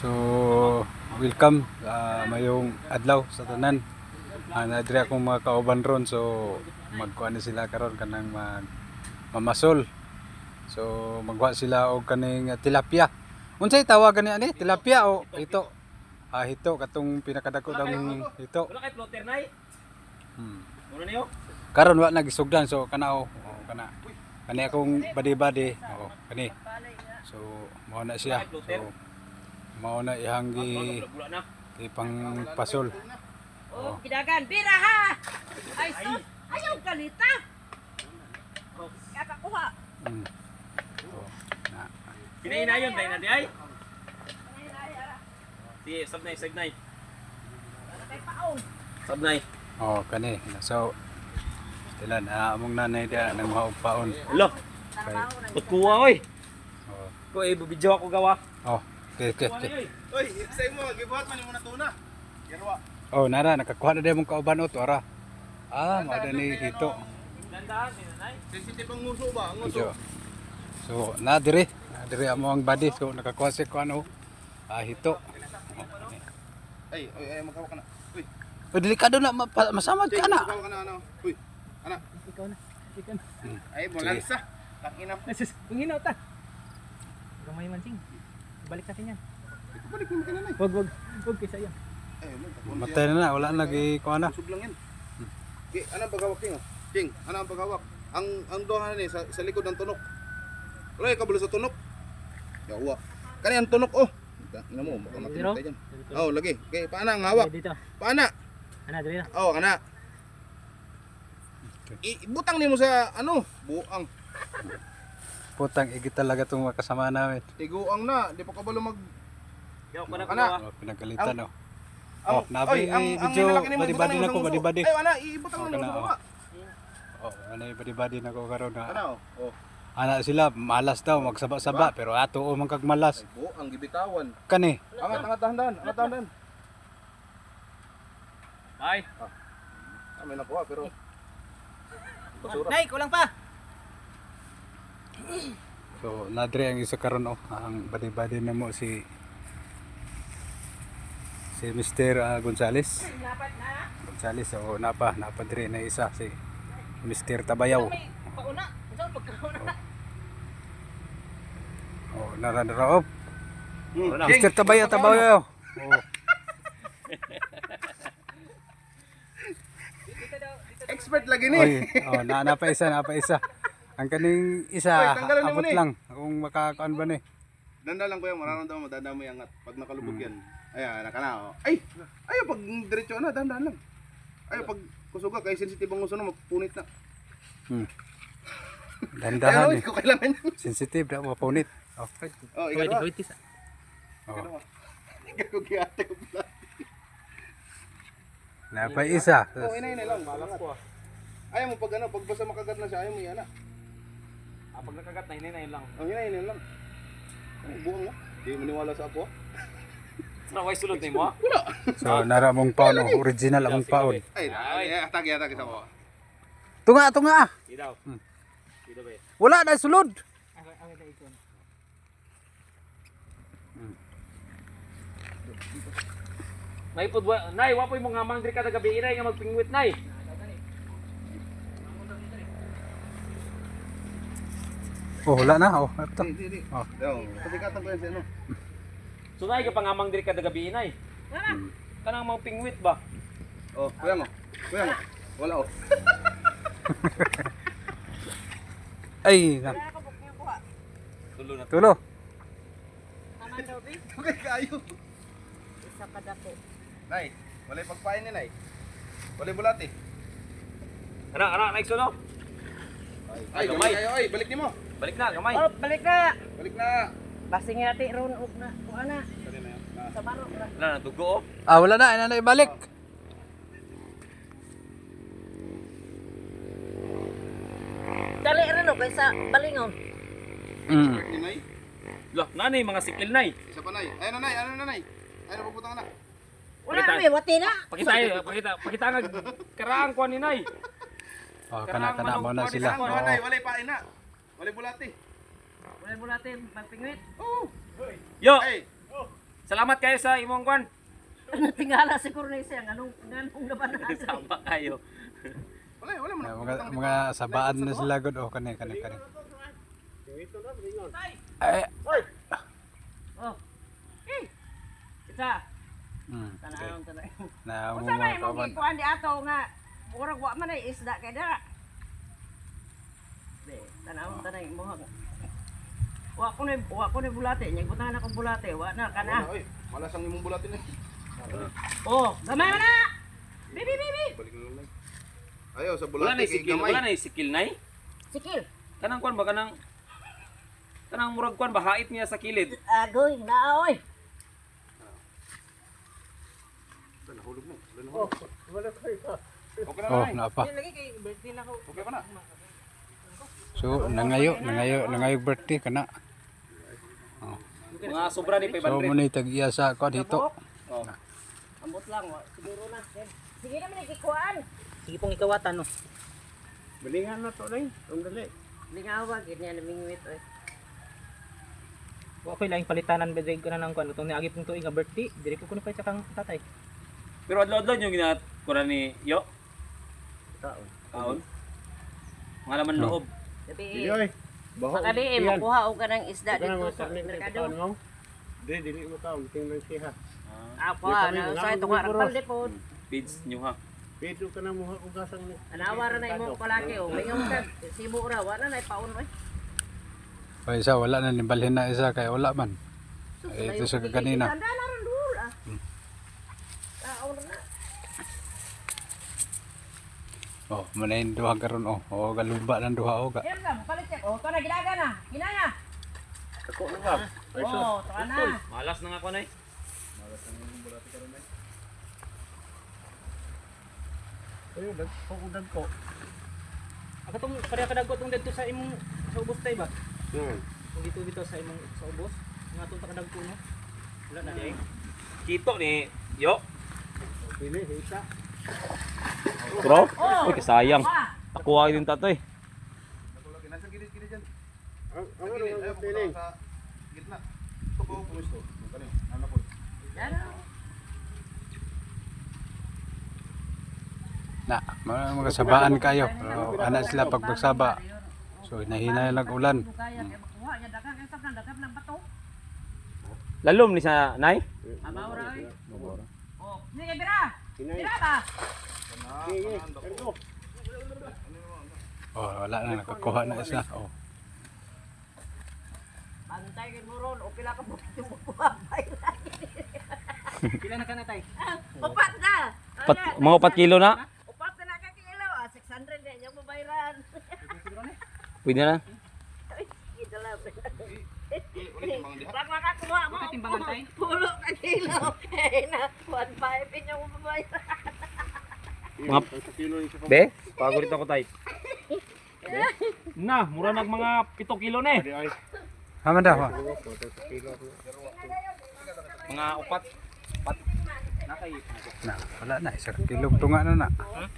So, welcome uh, mayong adlaw sa tanan. Uh, nadiri akong mga kauban ron so magkuha na sila karon kanang mag mamasol. So magwa sila og kaning tilapia. Unsay tawagan ni ani? Tilapia o ito? Ah, hito katong pinakadako dang hito. Wala kay floater nay. Hmm. Muna niyo. Karon wa nagisugdan so kana o oh, kana. Kani akong badi-badi. Oo, kani. So mao na siya. So mao na ihanggi Wala na. ipang pasol. Oh, kidagan. Bira ha! Ay, sus! Ayaw kalita! Kaya kuha. Mm. So, na. Pinainayon tayo na di ay. Si sabnay paon. Sabnay. Oh, kani. So, sila na among nanay dia nang paon. Hello. Pagkuha oy. oh, Ko eh video ako gawa. oh, okay, okay, okay. Oy, sa imo, gibuhat man mo na tuna. Yarwa. Oh, nara nakakuha na din mong kauban o to ara. Ah, mao ni hito. Dandahan ni nanay. Sensitive ang nguso ba? Ang nguso. So, na dire, na dire amo ang body so nakakuha si ko ano. Ah, hito. Ay, ay, ay, magkawak ka na. Uy, Oh, delikado na masamad ka na. magkawak ka na ano. Uy, ana. Ikaw na. Ikaw na. Ay, balansa. Takina. Nasis, panginaw ta. Gamay man sing. Balik natin yan. Balik mo ka na nay. Wag wag. Wag kaysa yan. Tapon Matay na na, wala na gi kuha na. Usog lang yan. Gi, ano ang paghawak ting? oh? Ting, ano ang paghawak? Ang ang doha ni sa, sa likod ng tunok. Wala ka sa tunok. Yawa. Kani ang tunok oh. Ina mo, baka matinay dyan. Oh, lagi. Okay, paana ang hawak? Dito. Paana? Ana dali na. Oh, ana. I- Ibutang nimo sa ano, buang. Putang igi talaga tong makasama namin. Tiguang na, di pa kabalo mag Yaw ko na Ana. kuha. Oh, pinagalitan oh. ang, Oh, nabi, video, nilalaki nimo, badi-badi na ko, badi-badi. Ay, ana, ibutang Oh, kana, oh. baba. Oh, ano yung badi-badi na ko karon Ana, na. oh. Oh, Ana sila malas daw magsaba-saba pero ato o man kag malas. ay, buang gibitawan. Kani. Angat, angat dahan-dahan, angat dahan-dahan. Bye. Ah, may nakuha pero basura. Nay, kulang pa. So nadre ang isa karon oh, ang badi-badi na mo si si Mr. ah, Gonzales. Dapat na. Gonzales so napa napa dire na isa si Mr. Tabayaw. Pauna. Saan pagkauna? Oh, nara-nara oh. Hmm, Mr. Tabayaw, Tabayaw. Oh, Expert lagi ni. oy, oh, na na pa isa, na pa isa. Ang kaning isa Oy, tanggalan niyo mo abot ni. lang kung makakuan ba ni. Danda lang kuya, mararamdaman mo, danda mo yung angat. Pag nakalubog yan. Ayan, naka na. Oh. Ay! Ayaw, pag diretso na, dahan lang. Ayaw, pag kusuga, kay sensitive ang uso na, magpunit na. Hmm. Kaya Dandahan eh. ko kailangan yun. Sensitive na mapunit. Okay. Oh, ikaw na. Oh. Ikaw ko kiyate ko pala. Na pa isa. Oh, inay na lang, balangat. Ayaw mo pag ano, pag basta makagat na siya, ayaw mo yan na. Ah, pag nakagat na hinay lang. Oh, inay na lang. Ay, buong mo. Di maniwala sa apo. ah. Traway sulod ni mo. Wala. So nara mong paon, oh, original among paon. Ay, ay, atag, atag isa ko. Tunga, tunga. Ilaw. Hmm. Dito ba? Wala na sulod. Nay pud wa nay wa poy mo nga mangdri kada gabi inay nga magpingwit nay. Oh, wala na. Oh, ito. Di, di, di. Oh. Patikatan ko yan si ano. So nay ka pangamang diri kada gabi inay. Kanang mga pingwit ba? Oh, kuya mo. Kuya mo. Wala oh. Ay, na. Ka. Tulo na. Tulo. Taman daw, Bi. Okay, kayo. Isa ka dako. Nay, wala pagpain ni Nay. Wala bulati. Ana ana next no. Ay, gamay. kayo. Ay, balik ni mo. Balik na gamay. Oh, balik na. Balik na. Basing natin ron ug na. Kuha na. Na. Na. Sa baro na. Na natugo oh. Ah, wala na. Ano na ibalik. Dali rin o kaysa balingon. Mm. Lah, nanay mga sikil nay. Isa pa Nay. Ayun na Nay, ano na Nay? Ayun na pagputang na. Wala kami, wati na. Pakita ay pakita pakita nga karaang kuan ni nay. Oh, kana kana mo na sila. Oh. Nay, wala pain na. Wala bulati. Wala mo natin magpingwit. Oh. Yo, Ay, Salamat kayo sa imong kwan. Ano tingala siguro na siya nganong nganong laban na. Sama kayo. Wala, wala man. Ah, mga mga sabaan na sila gud oh kani kani kani. Ay. Oh. Eh. Isa. Mm. okay. Tanawon tanawon. Na mo Unsa may mga mo di ato nga murag wa man ay isda kay dara. Be, tanawon tanay mo ha. Wa ko na wa ko na bulate, nya butahan ako bulate, wa na kana. Oy, malas ang imong bulatin eh. Oh, gamay man na. Bibi bibi. Balik na lang. Ayaw sa Wala bulate na kay sikil, gamay. wala na sikil nay. Sikil. Kanang kwan ba kanang kanang murag kwan ba hait niya sa kilid. Agoy na oy. Nahulog na. Nahulog. Okay na Oh, na. na pa. Lagi kay birthday na ko. Okay pa na. So nangayo nangayo nangayo birthday kana. Mga sobra ni So 500. mo ni tag iya sa kwan dito. Oh. Ambot lang siguro na. Sige na man gikuan. Sige pong ikawatan no. Balingan na to nay. Ang dali. Lingawa gid niya namingwit oy. Wa ko'y laing palitanan ba ko na nang kuan itong niagi pong tuig nga birthday. Diri ko kuno pa sa kang tatay. Pero adlaw-adlaw yung ginat kuran ni Yo. Taon. Kaon. Mga laman loob. Sabi eh. Makali eh, makuha o ka ng isda dito sa merkado. Di, dili mo tao, tingnan siya. Ako ha, na sa ito nga rapal de po. Page nyo ha. Pedro ka na muha ugasang ni. Anawara na imo palaki o. Mayong ka, sibo ra, wala na ipaon oy. O isa wala na nimbalhin na isa kay wala man. Eh, ito sa kanina. Tanda na ron dul ah. Ah, na. Oh, manayin duha karon oh. Oh, galuba ng duha oh. Ga. Yan ka, palit yan. O, ito na ginaga na. Ginaya. Ako na ba? Oo, ito na. Malas na nga ko nay. Ayun, nagpakudag ko. Ako tong pareha kadagot tong dito sa imong sa ubos tay ba? Yan. Kung dito dito sa imong sa ubos. Nga tong kadag ko no. Wala na di. Kito ni Yo. Pili, hita. Bro. Uy, kasayang. Wa. Nakuha din? Yan ah. Na, mga mga sabaan kayo. Oh, ana sila pag magsaba. So hinahina lang ulan. Lalom ni sa nay. Amaw ra. Oh, sige bira. Ba? Sige, ano? Oh, wala na nakakuha na isa. Oh. Bantay kay Muron, o pila ka buti mo kuha. Pila na kana tay? Upat na. Pat, mga 4 kilo na. Upat na ka kilo. Ah, 600 din yung mabayran. Pwede na. Mga diha. Wag makakuha mo. timbangan, tay? Pulo ka kilo. Kaya na, 1.5 din yung mabayran. Mga kilo Be, pagod ako tay. Na, mura nag mga 7 kilo na eh. Haman daw. kilo. Mga upat. Pat. Nakay. Na, wala na isa ka kilog tunga na na. Na na.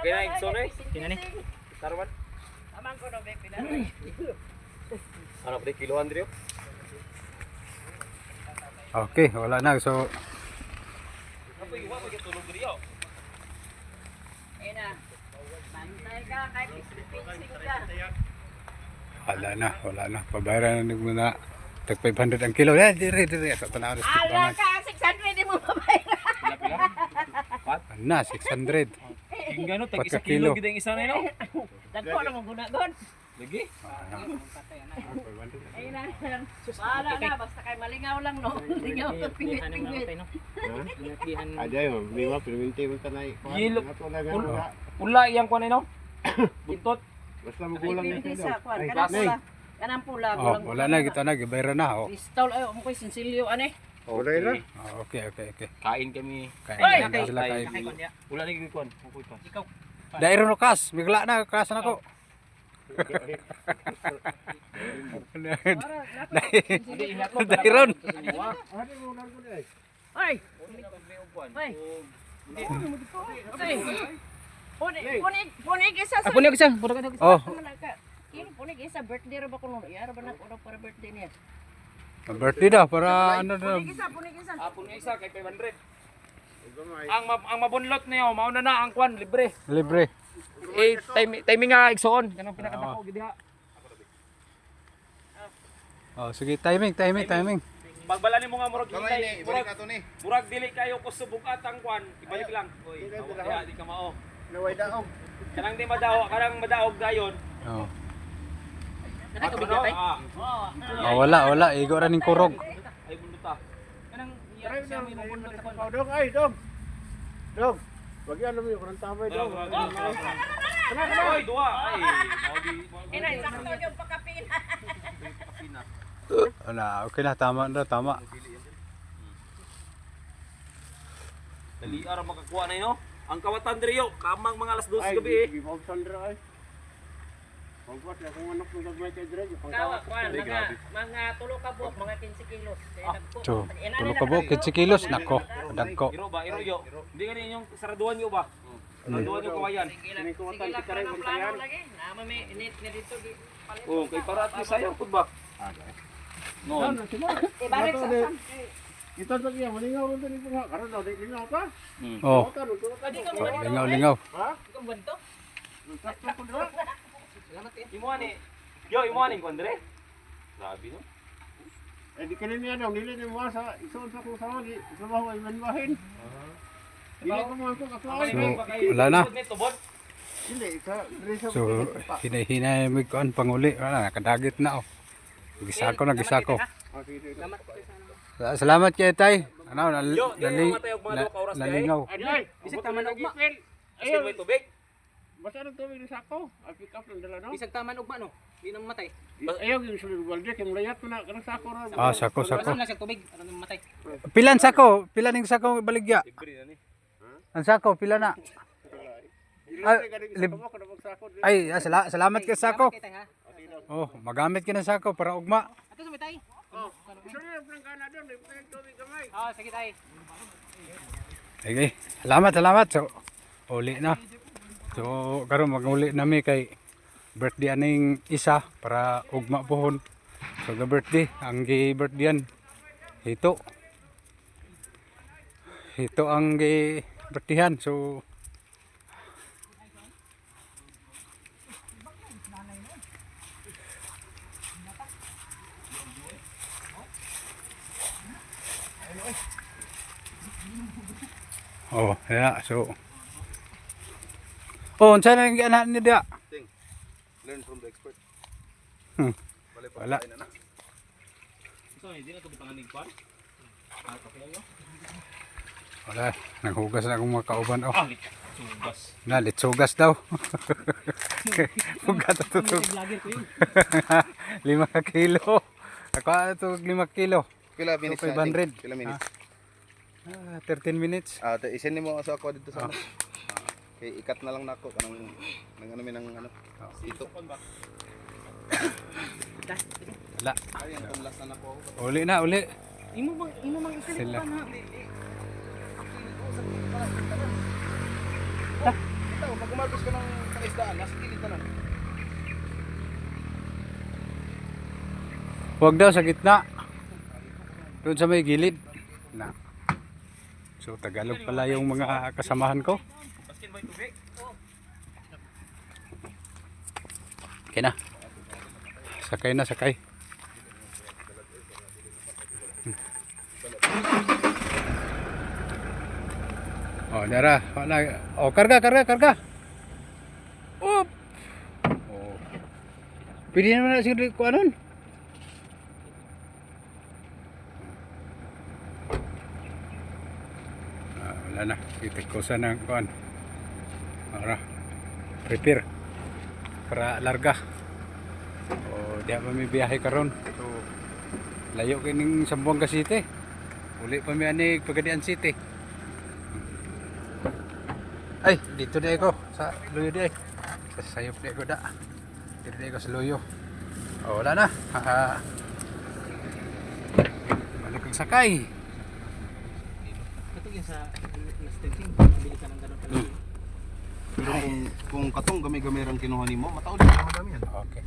Okay na, so na eh. Kinani? Tarwan. Amang ko no, be. Ano pa kilo Andrew? Okay, wala na. So yung wala na, wala na. Pabayaran na mo na. Tag 500 ang kilo. Eh, dire dire sa na Ala ka, 600 din mo. Pila pila. Na 600. King gano tag isa kilo gid ang isa na no. Dagko na mo gunagon. Lagi. Ayun na. Bahala na, basta kay malingaw lang, no? Lingaw ka Pilihan mo lang pingit-pingit. Pilihan mo. Aday mo, lima, piliminte mo tanay. Na ka. Pula iyang kuan no. Buntot. Basta na Pwede ito. sa kwan, kanang pula. Kanang pula, Oh, gulang wala na kita na gibayaran na oh. Pistol, ay, mo ko'y sinsilyo, ane. Wala na. Oh, okay, okay, okay. Kain kami. Kain na sila kain. Wala ni kuan. Kukuy pa. Ikaw. Dairo no kas, bigla na kas na ko. Dairon. Oy! Oy! Punig, punig, punig isa sa... Ako niyo isa. Puro ka Oh, po ni isa birthday ra ba kuno? Iya ra ba na para birthday niya? Birthday daw para ano daw. Punig isa, punig isa. Apon nga isa kay 500. Ang ma ang mabunlot niyo, mauna na ang kwan libre. Libre. Eh time timing nga igsoon, kanang pinakadako gid diha. Oh, sige, timing, timing, timing. Pagbalani mo nga murag ni, ibalik murag na to ni. murag dili kayo ko subukat ang kwan, ibalik lang. Oy, diha di ka mao. Naway daog. Kanang di madaog, kanang madaog dayon. Oh. Ah, oh wala, wala. Igo ra ning kurog. ay bunduta. Kanang iya siya kwan. tao. Dog, ay, dog. Dog. Yan, alam mo yung kurang tamay, dog. Oy, duwa. Ay, mao di. Ina, sakto yung pakapina. Wala, okay na, tama na, tama. Dali ara makakuha na yo. Ang kawatan diri yo, kamang mga alas 12 Ay, gabi eh. di Bob Sandra, ay. Pagbuhat na kung anak ng gagmay kay Dre. yung Kawa, kwan, mga, mga tulo ka buok, mga 15 kilos. Kaya Ina, tulo ka buok, 15 kilos. Nako, dagko. Iro ba, iro yo. Hindi ka yung saraduan yo ba? Saraduan yo kawayan. Sige lang, Sinikutan sige lang, si Karay, plano, kung tayan. Nama may init nga dito. Oh, ka. kay para at least ayaw pud ba? No. Ano, sila? Ibalik sa Ito, Ito sa kanya, malingaw rin din ito nga. Karoon daw, di lingaw. Oh, Pwede ka ka. mo. lingaw, lingaw. Ha? Ikaw buwanto? Sakto ko na. Imo ani. Yo, imo ani kondre. Grabe no. Eh, di kanin niya daw, nila ni mo sa isuon sa kung saan, di sumaho ay manwahin. Dili ko mga kung ako ay. So, wala na. So, hinay-hinay mo kuan panguli. Wala, nakadagit na oh. Gisako na, gisako. Ah, sige, sige. Sa- Salamat kay Tay. Ano, og na, nalingaw. Ay, ay, Bisag tama na ugma. Ayun, tubig. Basta ng tubig ni Sako. Ay, pick up ng dala, no? Bisag tama na ugma no. Di na mamatay. Ayaw yung sulod walde, kung layat mo na, kanang Sako ra. Ah, sako, sako. Na siya tubig, ano na mamatay. Pilan sako? Pila ning sako baligya? Ang sako, pila na? Ay, lib- Ay, ah, sala- salamat kay sako. Kay. Oh, magamit ka ng sako para ugma. Ato sa tay. Isa na yung kana doon, may tubig kamay. Ah, sige tay. Sige, salamat, salamat. So, uli na. So, karon maguli nami kay birthday aning isa para ugma pohon. So, ga birthday, ang gi birthdayan hito. Hito ang gi birthdayhan. So, Oh, yeah. So, Oh, unsa na ang anak ni dia? Learn from the expert. Hmm. Wala. pagkain na na. So, hindi na to panganig kwan. Ah, okay yo. Wala, naghugas na akong mga kauban. Oh, Ah, sugas. na, litsugas daw. Hugat to. Yun. lima ka kilo. Ako ano to, lima kilo. Pila minutes So, na, 500. Ting? Pila minutes? Ah, 13 minutes. Ah, isin mo sa ako dito sa ano. Okay, ikat na lang nako kanang nang ano minang ano. Ito. Wala. Ay, ang tumlas na nako ako. Uli na, uli. Imo bang imo mang ikilit Sila. pa na. Ito, pag umagos ka ng kaisdaan, nasa gilid na lang. Huwag daw sa gitna. Doon sa may gilid. Na. So, Tagalog pala yung mga kasamahan ko. Baskin mo yung tubig. Okay na. Sakay na, sakay. Oh, dara. Wala. Oh, karga, karga, karga. Op. Oh. Pwede naman na siguro kung anon. Ah, wala na. Itikusan ng kuan. Prepare para larga. O di pa may biyahe karon. So layo kining Sambuanga City. Uli pa mi ani Pagadian City. Ay, dito na ako sa Luyo di ay. Sa sayop di ako da. Dito di ako sa Luyo. O wala na. Balik ang sakay. Ato yun sa na staging. Bili ka. Pero kung, kung katong gamay-gamay rang kinuha nimo, mataod ka madami yan. Okay.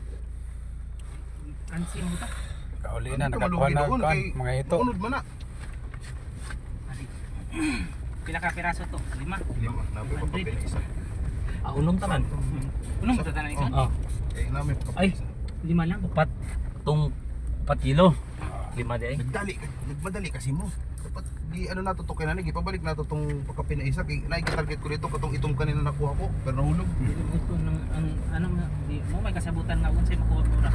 Ansi mo ta. Kauli na, ka nakakuha na Kay- mga ito. Maunod man na. Pila ka piraso to? Lima. Lima, namin pa papel isa. Ah, unong tanan. Unong sa tanan isa? Oh. Eh, namin pa Ay. Lima lang. Upat. Tong 4 kilo. Lima di ay. Nagdali, nagmadali kasi mo. Di ano nato to kinani, ipabalik nato tong pagkapin na isa kay naiki-target ko dito katong itong kanina nakuha ko pero nahulog. Ito nang ang ano di mo may kasabutan nga unsay makuha mo ra.